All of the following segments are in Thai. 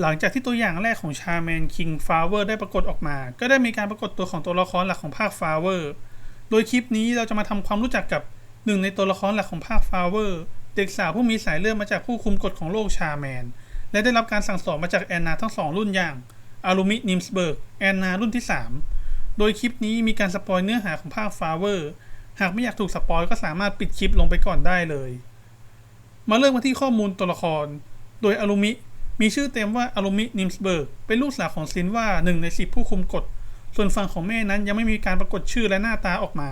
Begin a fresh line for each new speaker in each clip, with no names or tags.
หลังจากที่ตัวอย่างแรกของชาแมนคิงฟาเวอร์ได้ปรากฏออกมา ก็ได้มีการปรากฏตัวของตัวละครหลักของภาคฟาเวอร์ โดยคลิปนี้เราจะมาทำความรู้จักกับหนึ่งในตัวละครหลักของภาคฟาเวอร์ เด็กสาวผู้มีสายเลือดมาจากผู้คุมกฎของโลกชาแมน และได้รับการสั่งสอนมาจากแอนนาทั้งสองรุ่นอย่างอารุมินิมส์เบิร์กแอนนารุ่นที่ 3 โดยคลิปนี้มีการสปอยเนื้อหาของภาคฟาเวอร์ หากไม่อยากถูกสปอยก็สามารถปิดคลิปลงไปก่อนได้เลย มาเริ่มกันที่ข้อมูลตัวละคร โดยอารุมิ มีชื่อเต็มว่าอารุมินิมส์เบิร์ก เป็นลูกสาวของซินว่าหนึ่งในสิบผู้คุมกฎ ส่วนฝั่งของแม่นั้นยังไม่มีการปรากฏชื่อและหน้าตาออกมา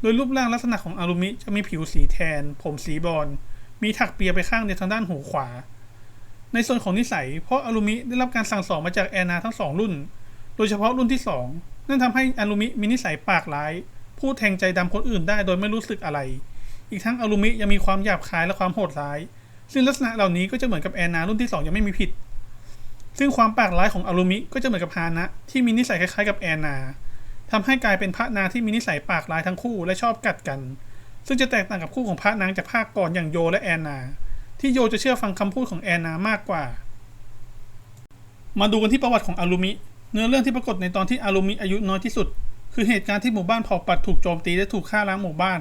โดยรูปร่างลักษณะของอารุมิจะมีผิวสีแทน ผมสีบอนซ์มีถักเปียไปข้างเดียวทางด้านหูขวา ในส่วนของนิสัย เพราะอารุมิได้รับการสั่งสอนมาจากแอนนาทั้งสองรุ่น โดยเฉพาะรุ่นที่สองนั่นทำให้อารุมิมีนิสัยปากร้าย พูดแทงใจดำคนอื่นได้โดยไม่รู้สึกอะไร อีกทั้งอารุมิยังมีความหยาบคายและความโหดร้าย ซึ่งลักษณะเหล่านี้ก็จะเหมือนกับแอนนารุ่นที่ 2 ยังไม่มีผิด ซึ่งความปากร้ายของอารุมิก็จะเหมือนกับฮานะ ที่มีนิสัยคล้ายๆกับแอนนาทำให้กลายเป็นพระนางที่มีนิสัยปากร้ายทั้งคู่และชอบกัดกัน ซึ่งจะแตกต่างกับคู่ของพระนางจากภาคก่อนอย่างโยและแอนนา ที่โยจะเชื่อฟังคำพูดของแอนนามากกว่า มาดูกันที่ประวัติของอารุมิ เนื้อเรื่องที่ปรากฏในตอนที่อารุมิอายุน้อยที่สุด คือเหตุการณ์ที่หมู่บ้านเผ่าปัดถูกโจมตีและถูกฆ่าล้างหมู่บ้าน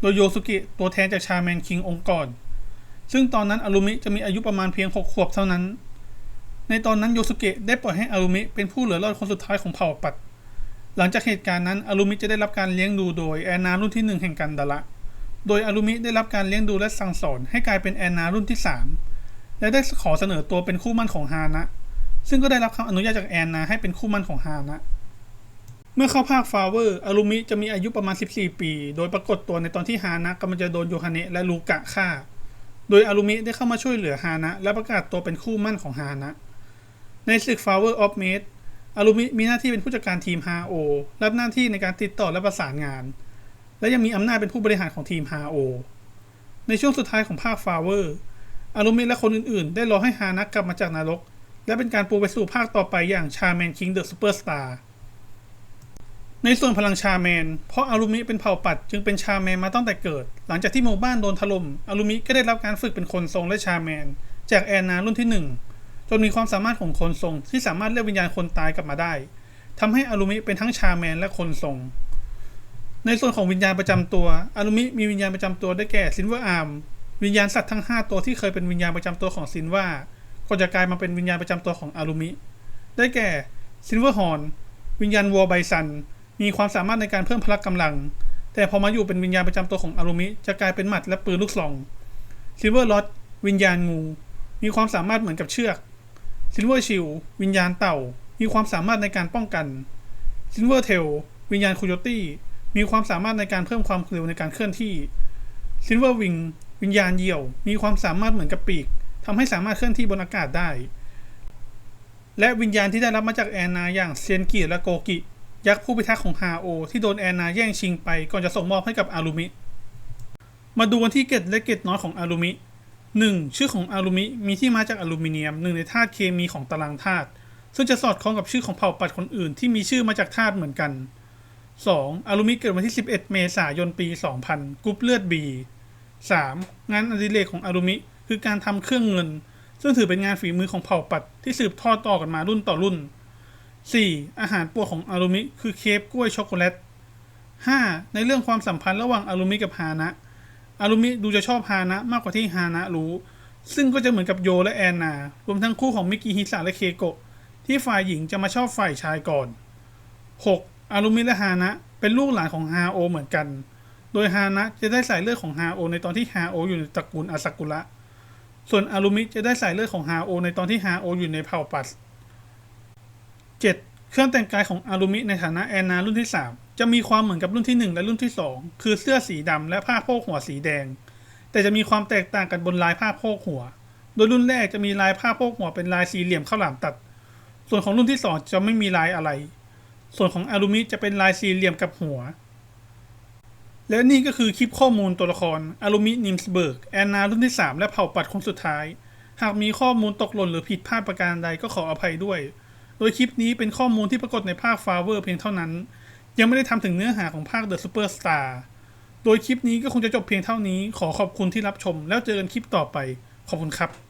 โดยโยสุกิตัวแทนจากชาแมนคิงองค์กร ซึ่งตอนนั้นอารุมิจะมีอายุประมาณเพียงหกขวบเท่านั้น ในตอนนั้นโยสุเกะได้ปล่อยให้อารุมิเป็นผู้เหลือรอดคนสุดท้ายของเผ่าปัด หลังจากเหตุการณ์นั้นอารุมิจะได้รับการเลี้ยงดูโดยแอนนารุ่นที่หนึ่งแห่งกันดาระ โดยอารุมิได้รับการเลี้ยงดูและสั่งสอนให้กลายเป็นแอนนารุ่นที่สามและได้ขอเสนอตัวเป็นคู่มั่นของฮานะ ซึ่งก็ได้รับคำอนุญาตจากแอนนาให้เป็นคู่มั่นของฮานะเมื่อเข้าภาคฟาเวอร์อารุมิจะมีอายุประมาณ 14 ปี โดยปรากฏตัวในตอนที่ฮานะกำลังจะโดนโยฮาเนะและลูกะฆ่า โดยอารุมิได้เข้ามาช่วยเหลือฮานะ และประกาศตัวเป็นคู่มั่นของฮานะ ในศึก Flower of m a d อารุมิมีหน้าที่เป็นผู้จัดการทีม HO รับหน้าที่ในการติดต่อและประสานงาน และยังมีอำนาจเป็นผู้บริหารของทีม HO ในช่วงสุดท้ายของภาค Flower อารุมิและคนอื่นๆ ได้รอให้ฮานะกลับมาจากนรก และเป็นการปูไปสู่ภาคต่อไปอย่างชาแมนคิงเดอะซูเปอร์สตาร์ ในส่วนพลังชาแมน เพราะอารุมิเป็นเผ่าปัดจึงเป็นชาแมนมาตั้งแต่เกิด หลังจากที่หมู่บ้านโดนถล่มอารุมิก็ได้รับการฝึกเป็นคนทรงและชาแมน จากแอนนารุ่นที่หนึ่งจนมีความสามารถของคนทรงที่สามารถเรียกวิญญาณคนตายกลับมาได้ทำให้อารุมิเป็นทั้งชาแมนและคนทรง ในส่วนของวิญญาณประจำตัวอารุมิมีวิญญาณประจำตัวได้แก่ซินเวอร์อาร์มวิญญาณสัตว์ทั้ง 5 ตัวที่เคยเป็นวิญญาณประจำตัวของซินว่าก็จะกลายมาเป็นวิญญาณประจำตัวของอารุมิ ได้แก่ซินเวอร์ฮอนวิญญาณวัวไบซัน มีความสามารถในการเพิ่มพละกำลัง แต่พอมาอยู่เป็นวิญญาณประจำตัวของอารุมิ จะกลายเป็นหมัดและปืนลูกซองซิลเวอร์ลอตวิญญาณงู มีความสามารถเหมือนกับเชือกซิลเวอร์ชิลวิญญาณเต่า มีความสามารถในการป้องกันซิลเวอร์เทลวิญญาณคูโยตี้มีความสามารถในการเพิ่มความเร็วในการเคลื่อนที่ซิลเวอร์วิงวิญญาณเหยี่ยว มีความสามารถเหมือนกับปีกทำให้สามารถเคลื่อนที่บนอากาศได้ และวิญญาณที่ได้รับมาจากแอนนาอย่างเซียนกิและโกกิ ยักษ์ผู้พิทักษ์ของฮาโอที่โดนแอนนาแย่งชิงไปก่อนจะส่งมอบให้กับอารุมิ มาดูกันที่เกตและเกตน้อยของอารุมิ 1. ชื่อของอารุมิมีที่มาจากอลูมิเนียมหนึ่งในธาตุเคมีของตารางธาตุซึ่งจะสอดคล้องกับชื่อของเผ่าปัดคนอื่นที่มีชื่อมาจากธาตุเหมือนกัน 2. อารุมิเกิดวันที่ 11 เมษายนปี 2000 กรุ๊ปเลือด B 3. งานอดิเรกของอารุมิคือการทำเครื่องเงิน ซึ่งถือเป็นงานฝีมือของเผ่าปัดที่สืบทอดต่อกันมารุ่นต่อรุ่น 4. อาหารโปรดของอารุมิ คือเคปกล้วยช็อกโกแลต 5. ในเรื่องความสัมพันธ์ระหว่างอารุมิกับฮานะอารุมิดูจะชอบฮานะมากกว่าที่ฮานะรู้ ซึ่งก็จะเหมือนกับโยและแอนนา รวมทั้งคู่ของมิกิฮิสะและเคโกะ ที่ฝ่ายหญิงจะมาชอบฝ่ายชายก่อน 6. อารุมิและฮานะเป็นลูกหลานของฮาโอเหมือนกัน โดยฮานะจะได้สายเลือดของฮาโอในตอนที่ฮาโออยู่ในตระกูลอาซากุระ ส่วนอารุมิจะได้สายเลือดของฮาโอในตอนที่ฮาโออยู่ในเผ่าปัส 7. เครื่องแต่งกายของอารุมิในฐานะแอนนารุ่นที่ 3 จะมีความเหมือนกับรุ่นที่ 1 และรุ่นที่ 2 คือเสื้อสีดำและผ้าโพกหัวสีแดง แต่จะมีความแตกต่างกันบนลายผ้าโพกหัว โดยรุ่นแรกจะมีลายผ้าโพกหัวเป็นลายสี่เหลี่ยมข้าวหลามตัด ส่วนของรุ่นที่ 2 จะไม่มีลายอะไร ส่วนของอารุมิจะเป็นลายสี่เหลี่ยมกับหัว และนี่ก็คือคลิปข้อมูลตัวละครอารุมินิมส์เบิร์กแอนนารุ่นที่ 3 และเผ่าปัดคนสุดท้าย หากมีข้อมูลตกหล่นหรือผิดพลาดประการใดก็ขออภัยด้วย โดยคลิปนี้เป็นข้อมูลที่ปรากฏในภาคฟาเวอร์เพียงเท่านั้น ยังไม่ได้ทำถึงเนื้อหาของภาคเดอะซูเปอร์สตาร์โดยคลิปนี้ก็คงจะจบเพียงเท่านี้ ขอขอบคุณที่รับชม แล้วเจอกันคลิปต่อไป ขอบคุณครับ